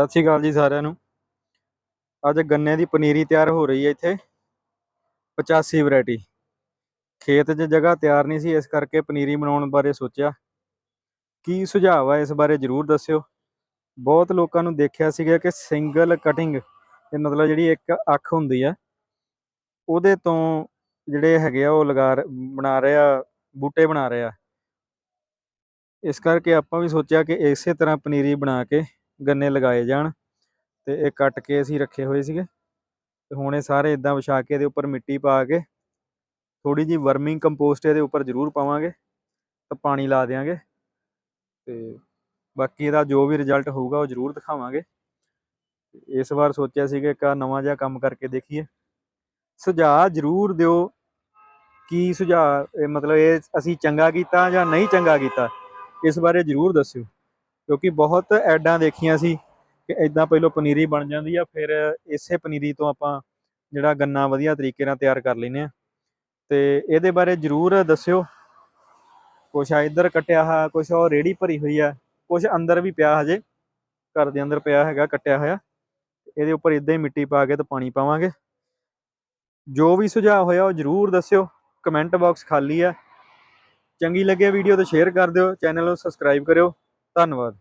ਸਤਿ ਸ਼੍ਰੀ ਅਕਾਲ ਜੀ ਸਾਰਿਆਂ ਨੂੰ। ਅੱਜ ਗੰਨੇ ਦੀ ਪਨੀਰੀ ਤਿਆਰ ਹੋ ਰਹੀ ਹੈ ਇੱਥੇ। 85 ਵੈਰਾਈਟੀ। ਖੇਤ 'ਚ ਜਗ੍ਹਾ ਤਿਆਰ ਨਹੀਂ ਸੀ, ਇਸ ਕਰਕੇ ਪਨੀਰੀ ਬਣਾਉਣ ਬਾਰੇ ਸੋਚਿਆ। ਕੀ ਸੁਝਾਅ ਆ ਇਸ ਬਾਰੇ ਜਰੂਰ ਦੱਸਿਓ। ਬਹੁਤ ਲੋਕਾਂ ਨੂੰ ਦੇਖਿਆ ਸੀਗਾ ਕਿ ਸਿੰਗਲ ਕਟਿੰਗ ਇਹ ਮਤਲਬ ਜਿਹੜੀ ਇੱਕ ਅੱਖ ਹੁੰਦੀ ਆ, ਉਹਦੇ ਤੋਂ ਜਿਹੜੇ ਹੈਗੇ ਆ, ਉਹ ਲਗਾ ਰ- ਬਣਾ ਰਹੇ ਆ, ਬੂਟੇ ਬਣਾ ਰਹੇ ਆ। ਇਸ ਕਰਕੇ ਆਪਾਂ ਵੀ ਸੋਚਿਆ ਕਿ ਇਸੇ ਤਰ੍ਹਾਂ ਪਨੀਰੀ ਬਣਾ ਕੇ ਗੰਨੇ ਲਗਾਏ ਜਾਣ ਤੇ ਇਹ ਕੱਟ ਕੇ ਅਸੀਂ ਰੱਖੇ ਹੋਏ ਸੀਗੇ। ਤੇ ਹੁਣ ਇਹ ਸਾਰੇ ਇਦਾਂ ਵਿਛਾ ਕੇ ਇਹਦੇ ਉੱਪਰ ਮਿੱਟੀ ਪਾ ਕੇ ਥੋੜੀ ਜੀ ਵਰਮਿੰਗ ਕੰਪੋਸਟ ਇਹਦੇ ਉੱਪਰ ਜ਼ਰੂਰ ਪਾਵਾਂਗੇ ਤਾਂ ਪਾਣੀ ਲਾ ਦੇਵਾਂਗੇ ਤੇ ਬਾਕੀ ਇਹਦਾ ਜੋ ਵੀ ਰਿਜ਼ਲਟ ਹੋਊਗਾ ਉਹ ਜ਼ਰੂਰ ਦਿਖਾਵਾਂਗੇ। ਇਸ ਵਾਰ ਸੋਚਿਆ ਸੀਗਾ ਇੱਕ ਆਹ ਨਵਾਂ ਜਿਹਾ ਕੰਮ ਕਰਕੇ ਦੇਖੀਏ। ਸੁਝਾਅ ਜ਼ਰੂਰ ਦਿਓ। ਕੀ ਸੁਝਾਅ, ਇਹ ਮਤਲਬ ਇਹ ਅਸੀਂ ਚੰਗਾ ਕੀਤਾ ਜਾਂ ਨਹੀਂ ਚੰਗਾ ਕੀਤਾ, ਇਸ ਬਾਰੇ ਜ਼ਰੂਰ ਦੱਸਿਓ। ਕਿਉਂਕਿ ਬਹੁਤ ਐਡਾਂ ਦੇਖੀਆਂ ਸੀ ਕਿ ਇਦਾਂ ਪਹਿਲਾਂ ਪਨੀਰੀ ਬਣ ਜਾਂਦੀ ਆ, ਫਿਰ ਇਸੇ ਪਨੀਰੀ ਤੋਂ ਆਪਾਂ ਜਿਹੜਾ ਗੰਨਾ ਵਧੀਆ ਤਰੀਕੇ ਨਾਲ ਤਿਆਰ ਕਰ ਲੈਨੇ ਆ ਤੇ ਇਹਦੇ ਬਾਰੇ ਜਰੂਰ ਦੱਸਿਓ। ਕੁਛ ਆ ਇੱਧਰ ਕੱਟਿਆ ਹੋਇਆ, ਕੁਛ ਉਹ ਰੇੜੀ ਭਰੀ ਹੋਈ ਆ, ਕੁਛ ਅੰਦਰ ਵੀ ਪਿਆ ਹਜੇ, ਘਰ ਦੇ ਅੰਦਰ ਪਿਆ ਹੈਗਾ, ਕੱਟਿਆ ਹੋਇਆ। ਇਹਦੇ ਉੱਪਰ ਇਦਾਂ ਹੀ ਮਿੱਟੀ ਪਾ ਕੇ ਤੇ ਪਾਣੀ ਪਾਵਾਂਗੇ। ਜੋ ਵੀ ਸੁਝਾਅ ਹੋਇਆ ਉਹ ਜਰੂਰ ਦੱਸਿਓ, ਕਮੈਂਟ ਬਾਕਸ ਖਾਲੀ ਆ। ਚੰਗੀ ਲੱਗੇ ਵੀਡੀਓ ਤਾਂ ਸ਼ੇਅਰ ਕਰ ਦਿਓ, ਚੈਨਲ ਨੂੰ ਸਬਸਕ੍ਰਾਈਬ ਕਰਿਓ। ਧੰਨਵਾਦ।